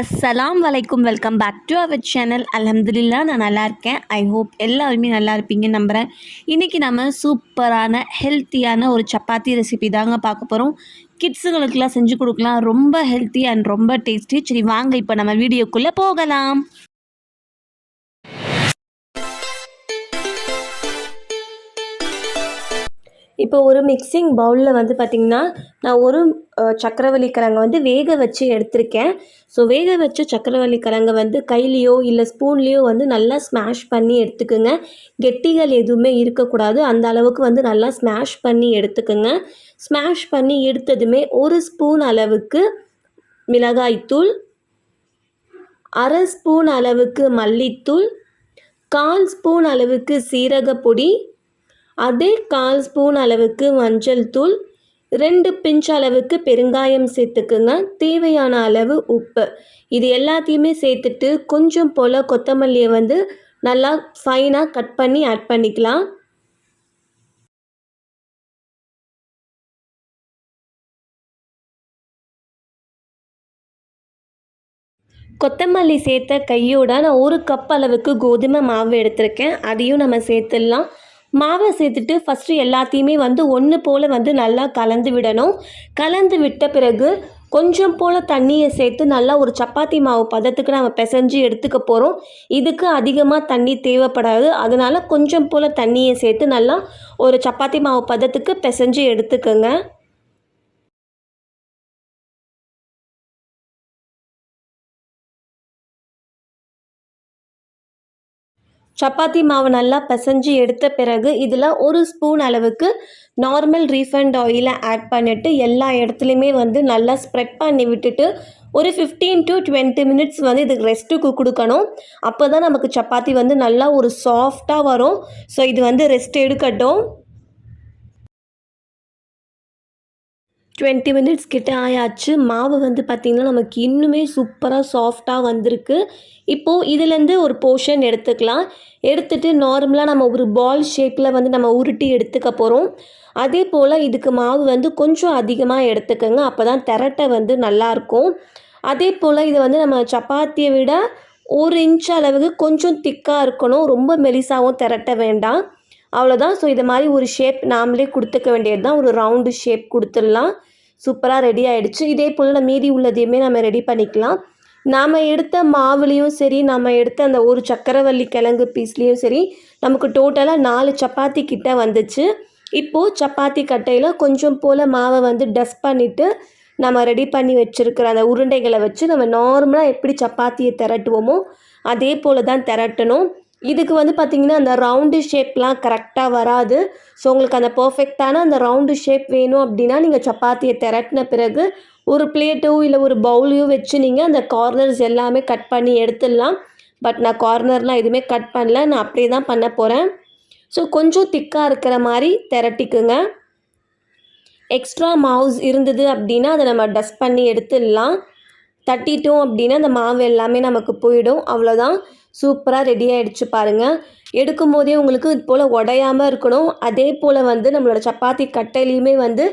அஸ்ஸலாம் வலைக்கும் welcome back to our channel அலமதுல்லா நான் நல்லா இருக்கேன். ஐ ஹோப் எல்லாருமே நல்லா இருப்பீங்கன்னு நம்புகிறேன் இன்றைக்கி நம்ம சூப்பரான ஹெல்த்தியான ஒரு சப்பாத்தி ரெசிபி தாங்க பார்க்க போகிறோம் கிட்ஸுங்களுக்கெல்லாம் செஞ்சு கொடுக்கலாம். ரொம்ப ஹெல்த்தி அண்ட் ரொம்ப டேஸ்டி சரி வாங்க இப்போ நம்ம வீடியோக்குள்ளே போகலாம். இப்போ ஒரு மிக்சிங் பவுலில் வந்து பார்த்திங்கன்னா நான் ஒரு சக்கரவள்ளி கிழங்க வந்து வேக வச்சு எடுத்திருக்கேன். ஸோ வேக வச்ச சக்கரவள்ளி கிழங்க வந்து கையிலையோ இல்லை ஸ்பூன்லேயோ வந்து நல்லா ஸ்மாஷ் பண்ணி எடுத்துக்குங்க. கெட்டிகள் எதுவுமே இருக்கக்கூடாது. அந்த அளவுக்கு வந்து நல்லா ஸ்மாஷ் பண்ணி எடுத்துக்குங்க. ஸ்மாஷ் பண்ணி எடுத்ததுமே ஒரு ஸ்பூன் அளவுக்கு மிளகாய்த்தூள் அரை ஸ்பூன் அளவுக்கு மல்லித்தூள் கால் ஸ்பூன் அளவுக்கு சீரகப்பொடி அதே கால் ஸ்பூன் அளவுக்கு மஞ்சள் தூள் ரெண்டு பிஞ்ச் அளவுக்கு பெருங்காயம் சேர்த்துக்குங்க. தேவையான அளவு உப்பு. இது எல்லாத்தையுமே சேர்த்துட்டு கொஞ்சம் போல் கொத்தமல்லியை வந்து நல்லா ஃபைனாக கட் பண்ணி ஆட் பண்ணிக்கலாம். கொத்தமல்லி சேர்த்த கையோட நான் ஒரு கப் அளவுக்கு கோதுமை மாவு எடுத்திருக்கேன். அதையும் நம்ம சேர்த்துடலாம். மாவை சேர்த்துட்டு ஃபஸ்ட்டு எல்லாத்தையுமே வந்து ஒன்று போல் வந்து நல்லா கலந்து விடணும். கலந்து விட்ட பிறகு கொஞ்சம் போல் தண்ணியை சேர்த்து நல்லா ஒரு சப்பாத்தி மாவு பதத்துக்கு நம்ம பிசைஞ்சு எடுத்துக்க போகிறோம் இதுக்கு அதிகமாக தண்ணி தேவைப்படாது. அதனால் கொஞ்சம் போல் தண்ணியை சேர்த்து நல்லா ஒரு சப்பாத்தி மாவு பதத்துக்கு பிசைஞ்சு எடுத்துக்கோங்க. சப்பாத்தி மாவு நல்லா பிசைஞ்சு எடுத்த பிறகு இதில் ஒரு ஸ்பூன் அளவுக்கு நார்மல் ரீஃபைண்ட் ஆயிலை ஆட் பண்ணிவிட்டு எல்லா இடத்துலையுமே வந்து நல்லா ஸ்ப்ரெட் பண்ணி விட்டுட்டு ஒரு ஃபிஃப்டீன் டு டுவெண்ட்டி மினிட்ஸ் வந்து இதுக்கு ரெஸ்ட்டுக்கு கொடுக்கணும். அப்போ தான் நமக்கு சப்பாத்தி வந்து நல்லா ஒரு சாஃப்டாக வரும். ஸோ இது வந்து ரெஸ்ட் எடுக்கட்டும். டுவெண்ட்டி மினிட்ஸ் கிட்டே ஆயாச்சு. மாவு வந்து பார்த்திங்கன்னா நமக்கு இன்னுமே சூப்பராக சாஃப்டாக வந்திருக்கு. இப்போது இதுலேருந்து ஒரு போர்ஷன் எடுத்துக்கலாம். எடுத்துகிட்டு நார்மலாக நம்ம ஒரு பால் ஷேப்பில் வந்து நம்ம உருட்டி எடுத்துக்க போகிறோம் அதே போல் இதுக்கு மாவு வந்து கொஞ்சம் அதிகமாக எடுத்துக்கோங்க. அப்போ தான் திரட்டை வந்து நல்லாயிருக்கும் அதே போல் இதை வந்து நம்ம சப்பாத்தியை விட ஒரு இன்ச் அளவுக்கு கொஞ்சம் திக்காக இருக்கணும். ரொம்ப மெலிசாகவும் திரட்ட வேண்டாம். அவ்வளோதான் ஸோ இது மாதிரி ஒரு ஷேப் நாமளே கொடுத்துக்க வேண்டியது தான் ஒரு ரவுண்டு ஷேப் கொடுத்துடலாம். சூப்பராக ரெடி ஆகிடுச்சு இதே போல் நம்ம மீதி உள்ளதையுமே நம்ம ரெடி பண்ணிக்கலாம். நாம் எடுத்த மாவுலேயும் சரி நம்ம எடுத்த அந்த ஒரு சக்கரவள்ளி கிழங்கு பீஸ்லேயும் சரி நமக்கு டோட்டலாக நாலு சப்பாத்தி கிட்ட வந்துச்சு. இப்போது சப்பாத்தி கட்டையில் கொஞ்சம் போல் மாவை வந்து டஸ்ட் பண்ணிவிட்டு நம்ம ரெடி பண்ணி வச்சுருக்கிற அந்த உருண்டைகளை வச்சு நம்ம நார்மலாக எப்படி சப்பாத்தியை திரட்டுவோமோ அதே போல் தான் திரட்டணும். இதுக்கு வந்து பார்த்திங்கன்னா அந்த ரவுண்டு ஷேப்லாம் கரெக்டாக வராது. ஸோ உங்களுக்கு அந்த பர்ஃபெக்டான அந்த ரவுண்டு ஷேப் வேணும் அப்படின்னா நீங்கள் சப்பாத்தியை திரட்டின பிறகு ஒரு பிளேட்டோ இல்லை ஒரு பவுலையோ வச்சு நீங்கள் அந்த கார்னர்ஸ் எல்லாமே கட் பண்ணி எடுத்துடலாம். பட் நான் கார்னர்லாம் எதுவுமே கட் பண்ணல. நான் அப்படியே தான் பண்ண போகிறேன் ஸோ கொஞ்சம் திக்காக இருக்கிற மாதிரி திரட்டிக்குங்க. எக்ஸ்ட்ரா மாவுஸ் இருந்தது அப்படின்னா அதை நம்ம டஸ்ட் பண்ணி எடுத்துடலாம். தட்டிட்டோம் அப்படின்னா அந்த மாவு எல்லாமே நமக்கு போயிடும். அவ்வளோதான் சூப்பராக ரெடி ஆகிடுச்சு பாருங்கள் எடுக்கும் போதே உங்களுக்கு இது போல் உடையாமல் இருக்கணும். அதே போல் வந்து நம்மளோட சப்பாத்தி கட்டையிலையுமே வந்து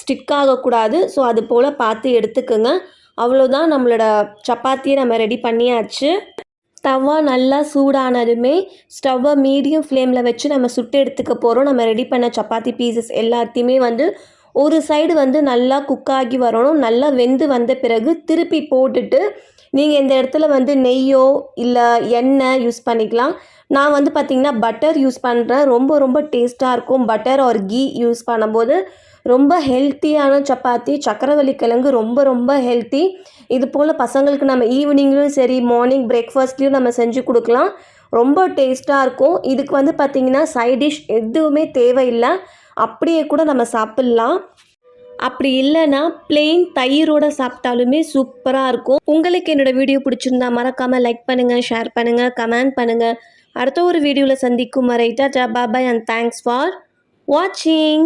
ஸ்டிக் ஆகக்கூடாது. ஸோ அது போல் பார்த்து எடுத்துக்கோங்க. அவ்வளோதான் நம்மளோட சப்பாத்தியை நம்ம ரெடி பண்ணியாச்சு. தவா நல்லா சூடானதுமே ஸ்டவ்வை மீடியம் ஃப்ளேமில் வச்சு நம்ம சுட்டு எடுத்துக்க போகிறோம் நம்ம ரெடி பண்ண சப்பாத்தி பீசஸ் எல்லாத்தையுமே வந்து ஒரு சைடு வந்து நல்லா குக் ஆகி வரணும் நல்லா வெந்து வந்த பிறகு திருப்பி போட்டுட்டு நீங்கள் இந்த இடத்துல வந்து நெய்யோ இல்லை எண்ணெய் யூஸ் பண்ணிக்கலாம். நான் வந்து பார்த்திங்கன்னா பட்டர் யூஸ் பண்ணுறேன் ரொம்ப ரொம்ப டேஸ்ட்டாக இருக்கும். பட்டர் ஒரு கீ யூஸ் பண்ணும்போது ரொம்ப ஹெல்த்தியான சப்பாத்தி சக்கரவள்ளி கிழங்கு ரொம்ப ரொம்ப ஹெல்த்தி இது போல் பசங்களுக்கு நம்ம ஈவினிங்லேயும் சரி மார்னிங் பிரேக்ஃபாஸ்ட்லேயும் நம்ம செஞ்சு கொடுக்கலாம். ரொம்ப டேஸ்ட்டாக இருக்கும். இதுக்கு வந்து பார்த்திங்கன்னா சைட் டிஷ் எதுவுமே தேவையில்லை. அப்படியே கூட நம்ம சாப்பிட்லாம். அப்படி இல்லைன்னா பிளெயின் தயிரோட சாப்பிட்டாலுமே சூப்பராக இருக்கும். உங்களுக்கு என்னோட வீடியோ பிடிச்சிருந்தா மறக்காமல் லைக் பண்ணுங்கள் ஷேர் பண்ணுங்கள் கமெண்ட் பண்ணுங்கள் அடுத்த ஒரு வீடியோவில் சந்திக்கும் வரை ta ta bye bye and thanks for வாட்சிங்